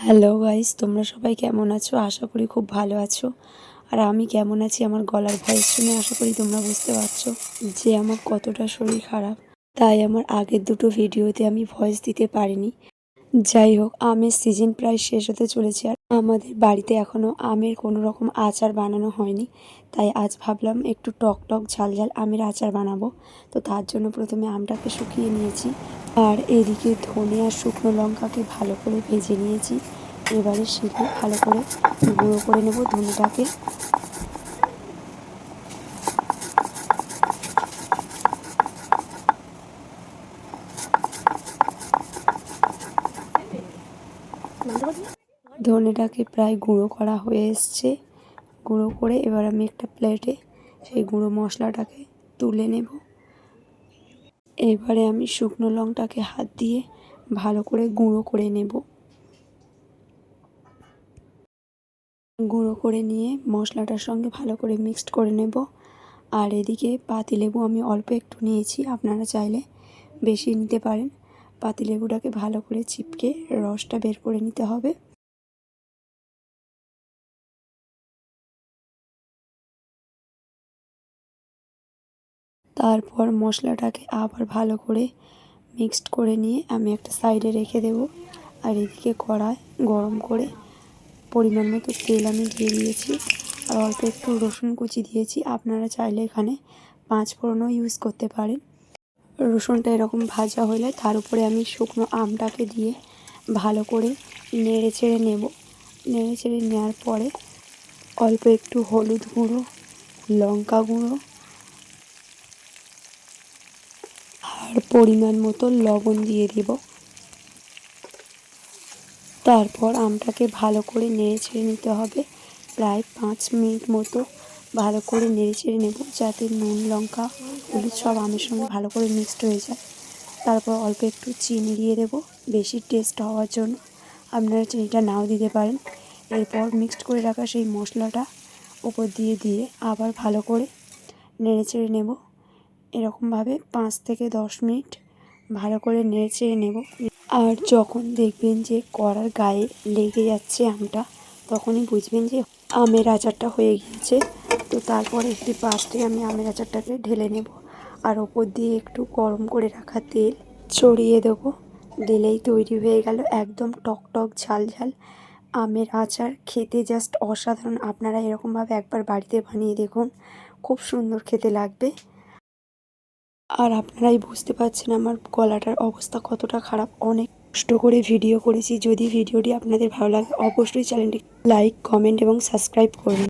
Hello guys তোমরা সবাই কেমন আছো? আশা করি খুব ভালো আছো। আর আমি কেমন আছি? আমার গলার ভয়েস শুনে আশা করি তোমরা বুঝতে পারছ যে আমার কতটা শরীর খারাপ। তাই আমার আগের দুটো ভিডিওতে আমি ভয়েস দিতে পারিনি। যাই হোক, আমের সিজন প্রায় শেষ হতে চলেছে আর আমাদের বাড়িতে এখনও আমের কোনো রকম আচার বানানো হয়নি। তাই আজ ভাবলাম একটু টক টক ঝাল ঝাল আমের আচার বানাবো। তো তার জন্য প্রথমে আমটাকে শুকিয়ে নিয়েছি। আর এদিকে ধনে আর শুকনো লঙ্কাকে ভালো করে ভেজে নিয়েছি। এবারে শিখে ভালো করে গুঁড়ো করে নেব ধনেটাকে। ধনেটাকে প্রায় গুঁড়ো করা হয়ে এসছে। গুঁড়ো করে এবার আমি একটা প্লেটে সেই গুঁড়ো মশলাটাকে তুলে নেব। এবারে আমি শুকনো লঙ্কাটাকে হাত দিয়ে ভালো করে গুঁড়ো করে নেব। গুঁড়ো করে নিয়ে মশলাটার সঙ্গে ভালো করে মিক্সড করে নেব। আর এদিকে পাতিলেবু আমি অল্প একটু নিয়েছি, আপনারা চাইলে বেশি নিতে পারেন। পাতিলেবুটাকে ভালো করে চিপকে রসটা বের করে নিতে হবে। তারপর মশলাটাকে আবার ভালো করে মিক্সড করে নিয়ে আমি একটা সাইডে রেখে দেব। আর এদিকে কড়ায় গরম করে পরিমাণ মতো তেল আমি দিয়ে দিয়েছি। আর অল্প একটু রসুন কুচি দিয়েছি। আপনারা চাইলে এখানে পাঁচ ফোড়নও ইউজ করতে পারেন। রসুনটা এরকম ভাজা হলে তার উপরে আমি শুকনো আমটাকে দিয়ে ভালো করে নেড়ে চেড়ে নেব। নেড়ে চেড়ে নেওয়ার পরে অল্প একটু হলুদ গুঁড়ো, লঙ্কা গুঁড়ো আর পরিমাণ মতো লবণ দিয়ে দিব। তারপর আমটাকে ভালো করে নেড়ে ছেড়ে নিতে হবে। প্রায় পাঁচ মিনিট মতো ভালো করে নেড়ে ছেড়ে নেব যাতে নুন, লঙ্কা, হলুদ সব আমের সঙ্গে ভালো করে মিক্সড হয়ে যায়। তারপর অল্প একটু চিনি দিয়ে দেবো বেশি টেস্ট হওয়ার জন্য। আপনারা চিনিটা নাও দিতে পারেন। এরপর মিক্সড করে রাখা সেই মশলাটা ওপর দিয়ে দিয়ে আবার ভালো করে নেড়ে চেড়ে নেব। এরকমভাবে পাঁচ থেকে দশ মিনিট ভালো করে নেড়ে চেড়ে নেব। আর যখন দেখবেন যে কড়ার গায়ে লেগে যাচ্ছে আমটা, তখনই বুঝবেন যে আমের আচারটা হয়ে গিয়েছে। তো তারপরে একটি পাত্রে আমি আমের আচারটাকে ঢেলে নেব। আর ওপর দিয়ে একটু গরম করে রাখা তেল ছড়িয়ে দেবো। দিলেই তৈরি হয়ে গেল একদম টক টক ঝাল ঝাল আমের আচার। খেতে জাস্ট অসাধারণ। আপনারা এরকমভাবে একবার বাড়িতে বানিয়ে দেখুন। খুব সুন্দর খেতে লাগবে। আর আপনারাই বুঝতে পারছেন আমার গলাটার অবস্থা কতটা খারাপ। অনেক কষ্ট করে ভিডিও করেছি। যদি ভিডিওটি আপনাদের ভালো লাগে, অবশ্যই চ্যানেলটি লাইক, কমেন্ট এবং সাবস্ক্রাইব করুন।